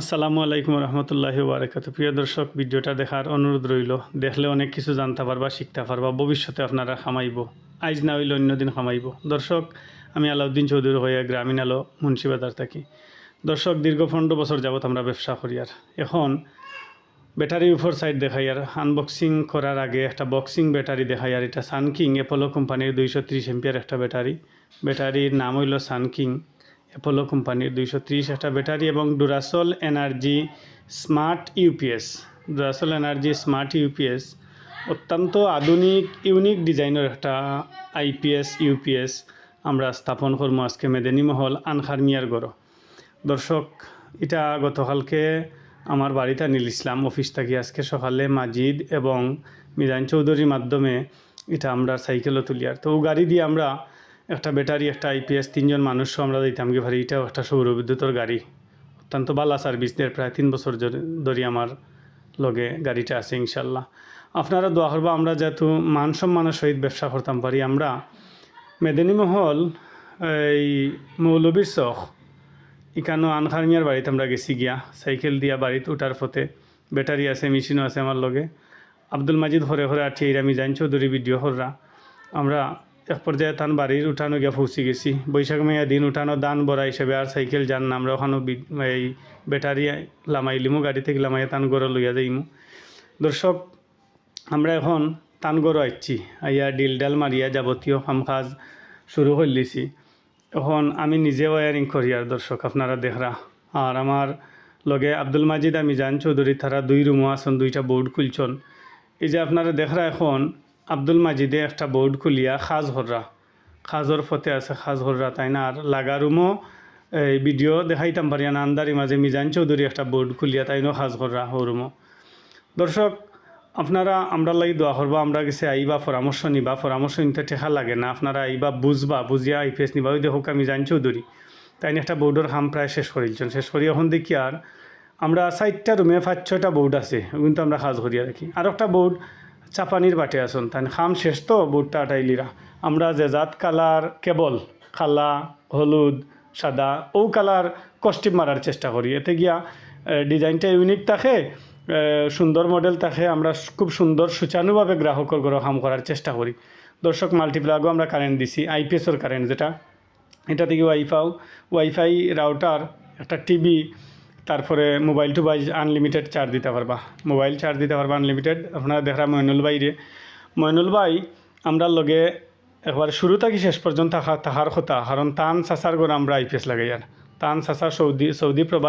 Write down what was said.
আসসালামু আলাইকুম রহমতুল্লাহি বারাকাতু প্রিয় দর্শক, ভিডিওটা দেখার অনুরোধ রইল। দেখলে অনেক কিছু জানতে পারবা, শিখতে পারবা, ভবিষ্যতে আপনারা খামাইব আইজ না হইলে অন্যদিন খামাইব দর্শক, আমি আলাউদ্দিন চৌধুরী হয়ে গ্রামীণ আলো মুন্সিবাজার থাকি। দর্শক, দীর্ঘ পনেরো বছর যাবত আমরা ব্যবসা করি আর। এখন ব্যাটারি উপর সাইড দেখাই আর। আনবক্সিং করার আগে একটা বক্সিং ব্যাটারি দেখাই আর। এটা সানকিং অ্যাপোলো কোম্পানির দুইশো ত্রিশ এমপিয়ার একটা ব্যাটারি। ব্যাটারির নাম হইল সানকিং অ্যাপোলো কোম্পানির দুইশো ত্রিশ একটা ব্যাটারি এবং Duracell energy smart UPS Duracell energy smart UPS অত্যন্ত আধুনিক ইউনিক ডিজাইনের একটা আইপিএস ইউপিএস আমরা স্থাপন করব আজকে মেদিনী মহল আনখার মিয়ার গড়। দর্শক, এটা গতকালকে আমার বাড়িতে নীল ইসলাম। অফিস থাকি আজকে সকালে মাজিদ এবং মিজান চৌধুরীর মাধ্যমে এটা আমরা সাইকেলও তুলিয়ার। তো গাড়ি দিয়ে আমরা একটা ব্যাটারি একটা আইপিএস তিনজন মানুষও আমরা দিতাম কি ভারি এটাও একটা সৌর বিদ্যুতের গাড়ি। অত্যন্ত ভালো সার্ভিস দেয় প্রায় তিন বছর ধরে- আমার লগে গাড়িটা আছে ইনশাল্লাহ। আপনারা দোয়া করব, আমরা যেহেতু মান সম্মানের সহিত ব্যবসা করতাম পারি, আমরা মেদিনী মহল, এই মৌলবীর চখ ইকানো আনখার মিয়ার বাড়িতে আমরা গেছি গিয়া, সাইকেল দিয়া বাড়িতে উঠার পথে ব্যাটারি আছে মেশিনও আছে আমার লগে। আব্দুল মাজিদ হরে হরে আঠি আমি জানি চৌধুরী ভিডিও হররা আমরা এক পর্যায়ে তান বাড়ির উঠানো গিয়া পৌঁছে গেছি। বৈশাখ মেয়া দিন উঠানো দান বড়া হিসেবে আর সাইকেল, যান না আমরা ওখানে এই ব্যাটারি লামাইলিমু গাড়ি থেকে লামাই তান গড় লইয়া যাইমু। দর্শক, আমরা এখন তান গড় আইছি আইয়া ডিল ডাল মারিয়া যাবতীয় কাম কাজ শুরু করলিছি এখন আমি নিজে ওয়ারিং করি আর দর্শক, আপনারা দেখরা আর আমার লগে আব্দুল মাজিদ, আমি জান চৌধুরী, তারা দুই রুমও আসন দুইটা বোর্ড খুলছন। এই যে আপনারা দেখরা এখন আব্দুল মাজিদে একটা বোর্ড খুলিয়া খাজ হররা। খাজর ফতে আছে খাজ হররা তাই না আর লাগা রুমও এই ভিডিও দেখাইতাম পারি না আন্দারি মাঝে মিজান চৌধুরী একটা বোর্ড খুলিয়া তাইনও খাজ হররা হো রুমও দর্শক, আপনারা আমরা লাগি দোয়া করব, আমরা গেছে আইবা পরামর্শ নিবা, পরামর্শ নিতে ঠেকা লাগে না, আপনারা আইবা বুঝবা, বুঝিয়া আইপিএস নিবা ওই দেখো আমি জানি চৌধুরী তাই একটা বোর্ডের কাম প্রায় শেষ করিলছেন, শেষ করি এখন দেখি আর, আমরা চারটা রুমে পাঁচ ছয়টা বোর্ড আছে, কিন্তু আমরা কাজ করিয়া রাখি আর একটা বোর্ড চাপানির বাটে আসুন তাই খাম শেষ তো বোর্ডটা আটাইলিরা আমরা যে জাত কালার কেবল, খালা, হলুদ, সাদা, ও কালার কস্টিপ মারার চেষ্টা করি। এতে গিয়া ডিজাইনটা ইউনিক থাকে সুন্দর মডেল থাকে, আমরা খুব সুন্দর সুচানুভাবে গ্রাহকের ঘরে কাম করার চেষ্টা করি। দর্শক মাল্টিপ্লাগও আমরা কারেন্ট দিছি আইপিএসের কারেন্ট যেটা। এটা থেকে ওয়াইফাই ওয়াইফাই রাউটার একটা টিভি তারপরে মোবাইল টু বাইজ আনলিমিটেড চার্জ দিতে পারবা। মোবাইল চার্জ দিতে পারবা আনলিমিটেড। আপনারা দেখা মইনুল বাইরে মইনুল ভাই, আমরা লগে একবার শুরু থাকি শেষ পর্যন্ত থাকা থাকার কথা। কারণ তান সাসার গড় আমরা আইপিএস লাগাই আর। তান সাসা সৌদি সৌদি প্রবাস।